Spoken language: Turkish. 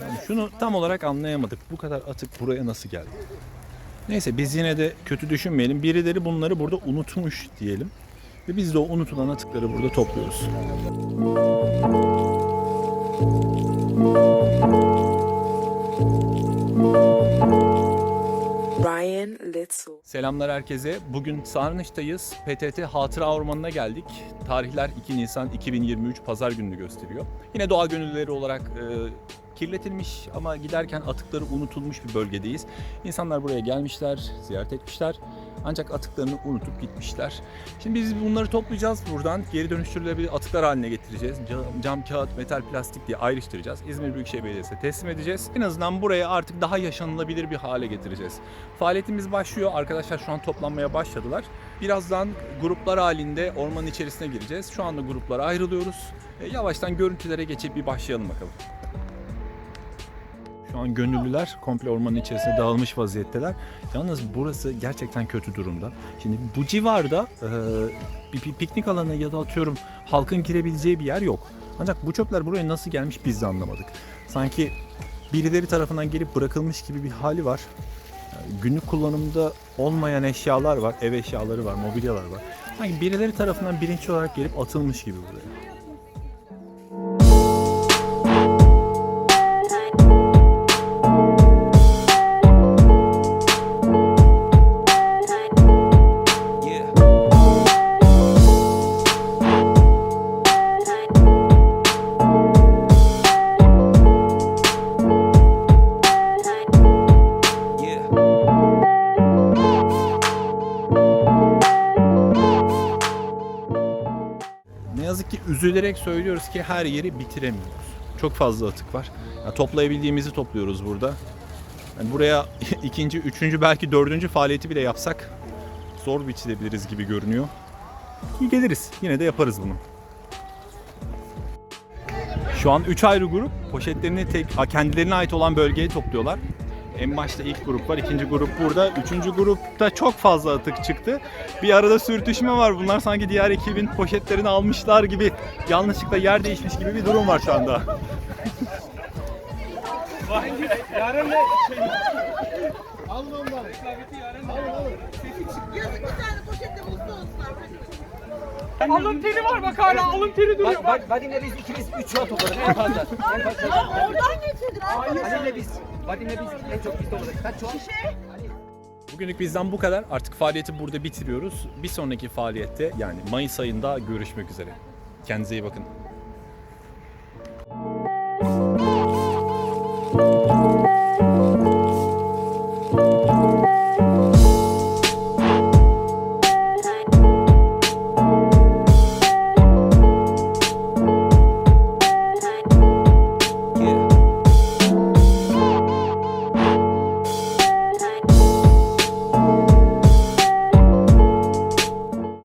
Yani şunu tam olarak anlayamadık. Bu kadar atık buraya nasıl geldi? Neyse biz yine de kötü düşünmeyelim. Birileri bunları burada unutmuş diyelim. Ve biz de o unutulan atıkları burada topluyoruz. Ryan Little. Selamlar herkese. Bugün Sarnıç'tayız. PTT Hatıra Ormanı'na geldik. Tarihler 2 Nisan 2023 Pazar gününü gösteriyor. Yine doğa gönüllüleri olarak e, kirletilmiş ama giderken atıkları unutulmuş bir bölgedeyiz. İnsanlar buraya gelmişler, ziyaret etmişler. Ancak atıklarını unutup gitmişler. Şimdi biz bunları toplayacağız buradan. Geri dönüştürülebilir atıklar haline getireceğiz. Cam, cam, kağıt, metal, plastik diye ayrıştıracağız. İzmir Büyükşehir Belediyesi'ne teslim edeceğiz. En azından buraya artık daha yaşanılabilir bir hale getireceğiz. Faaliyetimiz başlıyor. Arkadaşlar şu an toplanmaya başladılar. Birazdan gruplar halinde ormanın içerisine gireceğiz. Şu anda gruplara ayrılıyoruz. E, yavaştan görüntülere geçip bir başlayalım bakalım. An gönüllüler komple ormanın içerisine dağılmış vaziyetteler. Yalnız burası gerçekten kötü durumda. Şimdi bu civarda e, bir, bir piknik alanı ya da atıyorum halkın girebileceği bir yer yok. Ancak bu çöpler buraya nasıl gelmiş biz de anlamadık. Sanki birileri tarafından gelip bırakılmış gibi bir hali var. Yani günlük kullanımda olmayan eşyalar var, ev eşyaları var, mobilyalar var. Sanki birileri tarafından bilinçli olarak gelip atılmış gibi buraya. Ne yazık ki üzülerek söylüyoruz ki her yeri bitiremiyoruz. Çok fazla atık var. Ya toplayabildiğimizi topluyoruz burada. Yani buraya ikinci, üçüncü belki dördüncü faaliyeti bile yapsak zor bitirebiliriz gibi görünüyor. İyi geliriz. Yine de yaparız bunu. Şu an üç ayrı grup poşetlerini tek kendilerine ait olan bölgeye topluyorlar. En başta ilk grup var, ikinci grup burada. Üçüncü grupta çok fazla atık çıktı. Bir arada sürtüşme var. Bunlar sanki diğer ekibin poşetlerini almışlar gibi, yanlışlıkla yer değişmiş gibi bir durum var şu anda. Yazık bir tane poşette mutlu olsunlar. Alın teri var bak hala alın teri duruyor. Bak, bak, Vadim'le biz ikimiz üç çuval topladık en fazla. En fazla. Oradan getirdin Vadim'le biz, Vadim'le biz en çok biz topladık. Kaç çuval? Bugünlük bizden bu kadar. Artık faaliyeti burada bitiriyoruz. Bir sonraki faaliyette yani Mayıs ayında görüşmek üzere. Kendinize iyi bakın.